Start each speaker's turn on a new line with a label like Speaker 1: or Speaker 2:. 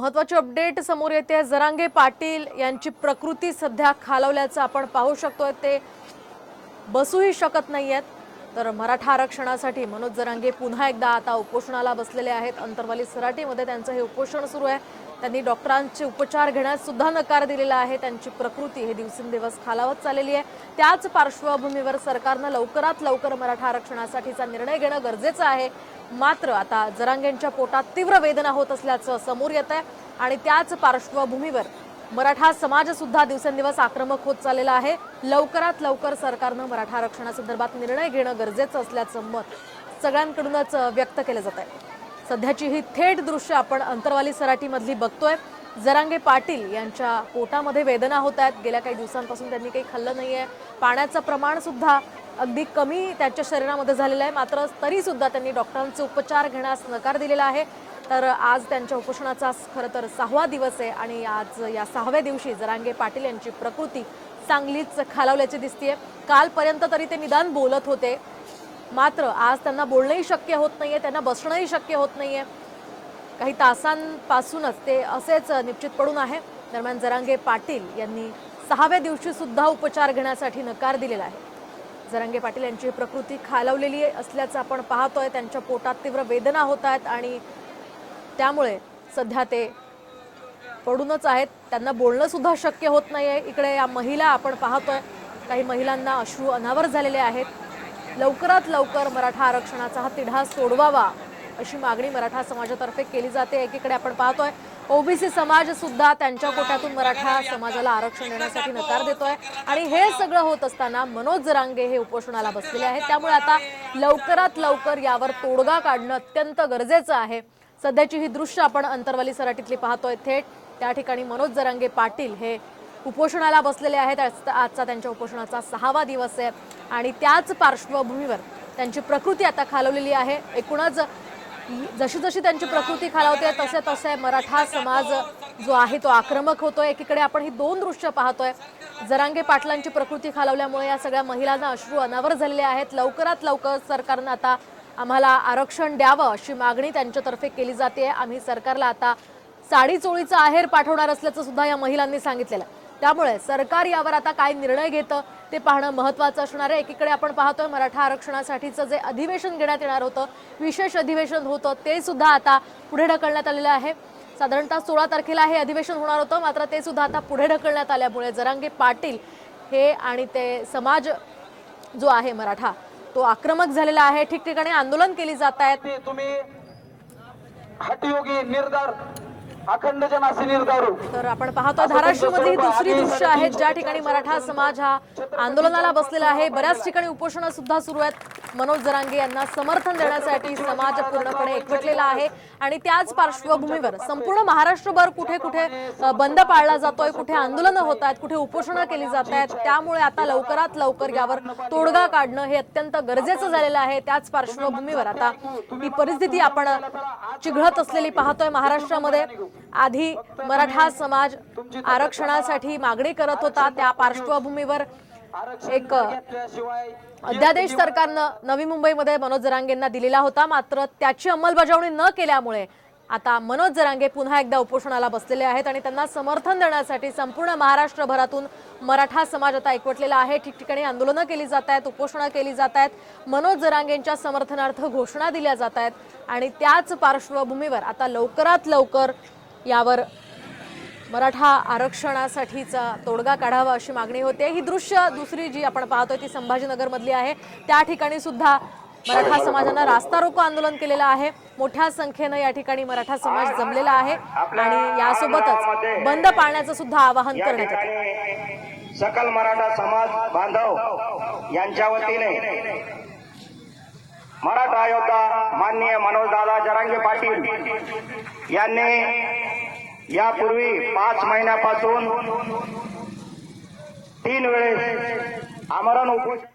Speaker 1: महत्वाची अपडेट समोर येते. जरांगे पाटील यांची प्रकृती सध्या खालवल्याचं आपण पाहू शकतोय. ते बसूही शकत नाही आहेत तर मराठा आरक्षणासाठी मनोज जरांगे पुन्हा एकदा आता उपोषणाला बसलेले आहेत. अंतरवाली सराटीमध्ये त्यांचं हे उपोषण सुरू आहे. त्यांनी डॉक्टरांचे उपचार घेण्यास सुद्धा नकार दिलेला आहे. त्यांची प्रकृती हे दिवसेंदिवस खालावत चाललेली आहे. त्याच पार्श्वभूमीवर सरकारनं लवकरात लवकर मराठा आरक्षणासाठीचा निर्णय घेणं गरजेचं आहे. मात्र आता जरांगेंच्या पोटात तीव्र वेदना होत असल्याचं समोर येत आहे. आणि त्याच पार्श्वभूमीवर मराठा समाज सुद्धा दिवसेंदिवस आक्रमक होत चाललेला आहे. लवकरात लवकर सरकारनं मराठा आरक्षणासंदर्भात निर्णय घेणं गरजेचं असल्याचं मत सगळ्यांकडूनच व्यक्त केलं जात आहे. सध्याची ही थेट दृश्य आपण अंतरवाली सराटीमधली बघतोय. जरांगे पाटील यांच्या पोटामध्ये वेदना होत आहेत. गेल्या काही दिवसांपासून त्यांनी काही खाल्लं नाही आहे पाण्याचं प्रमाण सुद्धा अगदी कमी त्यांच्या शरीरामध्ये झालेलं आहे. मात्र तरीसुद्धा त्यांनी डॉक्टरांचे उपचार घेण्यास नकार दिलेला आहे. तर आज त्यांच्या उपोषणाचा खरं तर सहावा दिवस आहे आणि आज या सहाव्या दिवशी जरांगे पाटील यांची प्रकृती चांगलीच खालावल्याची दिसतीये. कालपर्यंत तरी ते निदान बोलत होते. मात्र आज त्यांना बोलणंही शक्य होत नाहीये त्यांना बसणंही शक्य होत नाहीये. काही तासांपासूनच ते असेच निश्चित पडून आहे. दरम्यान जरांगे पाटील यांनी सहाव्या दिवशी सुद्धा उपचार घेण्यासाठी नकार दिलेला आहे. जरांगे पाटील यांची प्रकृती खालावलेली असल्याचं आपण पाहतोय. त्यांच्या पोटात तीव्र वेदना होत आहेत आणि त्यामुळे सध्या ते पडूनच आहेत. त्यांना बोलणं सुद्धा शक्य होत नाही आहे इकडे या महिला आपण पाहतोय. काही महिलांना अश्रू अनावर झालेले आहेत. लवकरात लवकर मराठा आरक्षणाचा हा तिढा सोडवावा अशी मागणी मराठा समाजातर्फे केली जाते. एकीकडे आपण पाहतोय. ओबीसी समाज सुद्धा त्यांच्या कोट्यातून मराठा समाजाला आरक्षण देण्यासाठी नकार देतोय. आणि हे सगळं होत असताना मनोज जरांगे हे उपोषणाला बसलेले आहेत. त्यामुळे आता लवकरात लवकर यावर तोडगा काढणं अत्यंत गरजेचं आहे. सध्याची ही दृश्य आपण अंतरवाली सराटीतली पाहतोय. थेट त्या ठिकाणी मनोज जरांगे पाटील हे उपोषणाला बसलेले आहेत. आज- आजचा त्यांच्या उपोषणाचा सहावा दिवस आहे. आणि त्याच पार्श्वभूमीवर त्यांची प्रकृती आता खालवलेली आहे. एकूणच जशी जशी त्यांची प्रकृती खालावते तसे तसे मराठा समाज जो आहे तो आक्रमक होतोय. एकीकडे आपण ही दोन दृश्य पाहतोय. जरांगे पाटलांची प्रकृती खालावल्यामुळे या सगळ्या महिलांना अश्रू अनावर झालेले आहेत. लवकरात लवकर सरकारनं आता आम्हाला आरक्षण द्यावं अशी मागणी त्यांच्यातर्फे केली जाते. आम्ही सरकारला आता साडी चोळीचा आहेर पाठवणार असल्याचं सुद्धा या महिलांनी सांगितलेलं त्यामुळे सरकार यावर आता काय निर्णय घेतं? ते पाहणं महत्त्वाचं असणार आहे. एकीकडे आपण पाहतोय मराठा आरक्षणासाठीचं जे अधिवेशन घेण्यात येणार होतं विशेष अधिवेशन होतं ते सुद्धा आता पुढे ढकलण्यात आलेलं आहे. साधारणतः सोळा तारखेला हे अधिवेशन होणार होतं मात्र ते सुद्धा आता पुढे ढकलण्यात आल्यामुळे जरांगे पाटील हे आणि ते समाज जो आहे मराठा तो आक्रमक झालेला आहे. ठिकठिकाणी आंदोलन केली जात आहेत.
Speaker 2: तुम्ही हटयोगी निर्धार अखंड जनासी निर्धारू
Speaker 1: तर आपण पाहतोय धाराशिवमध्ये ही दुसरी दृश्य आहेत ज्या ठिकाणी मराठा समाज हा आंदोलनाला बसलेला आहे. बऱ्याच ठिकाणी उपोषणं सुद्धा सुरू आहेत. मनोज जरांगे यांना समर्थन देण्यासाठी समाज पूर्णपणे एकवटलेला आहे. आणि त्याच पार्श्वभूमीवर संपूर्ण महाराष्ट्रभर कुठे कुठे बंद पाळला जातोय कुठे आंदोलनं होत आहेत कुठे उपोषणं केली जात आहेत त्यामुळे आता लवकरात लवकर यावर तोडगा काढणं हे अत्यंत गरजेचं झालेलं आहे. त्याच पार्श्वभूमीवर आता ही परिस्थिती आपण चिघळत असलेली पाहतोय महाराष्ट्रामध्ये. आधी मराठा समाज आरक्षणासाठी मागणी करत होता. त्या पार्श्वभूमीवर एक अध्यादेश सरकारनं नवी मुंबईमध्ये मनोज जरांगेंना दिलेला होता मात्र त्याची अंमलबजावणी न केल्यामुळे आता मनोज जरांगे पुन्हा एकदा उपोषणाला बसलेले आहेत आणि त्यांना समर्थन देण्यासाठी संपूर्ण महाराष्ट्रभरातून मराठा समाज आता एकवटलेला आहे. ठिकठिकाणी आंदोलनं केली जात आहेत उपोषणं केली जात आहेत मनोज जरांगेंच्या समर्थनार्थ घोषणा दिल्या जात आहेत आणि त्याच पार्श्वभूमीवर आता लवकरात लवकर यावर मराठा आरक्षणासाठीचा तोडगा काढावा अशी मागणी होते. ही दृश्य दुसरी जी आपण पाहतोय ती संभाजीनगर मधली आहे. त्या ठिकाणी सुद्धा मराठा समाजानं रास्ता रोको आंदोलन केलेलं आहे. मोठ्या संख्येनं या ठिकाणी मराठा समाज जमलेला आहे आणि यासोबतच बंद पाळण्याचं सुद्धा आवाहन करण्यात येतं
Speaker 3: ठिकाणी सकल मराठा समाज बांधव यांच्या वतीने मराठा आयोगा माननीय मनोजदादा जरांगे पाटील यांनी यापूर्वी पाच महिन्यापासून तीन वेळेस आमरण उपोषण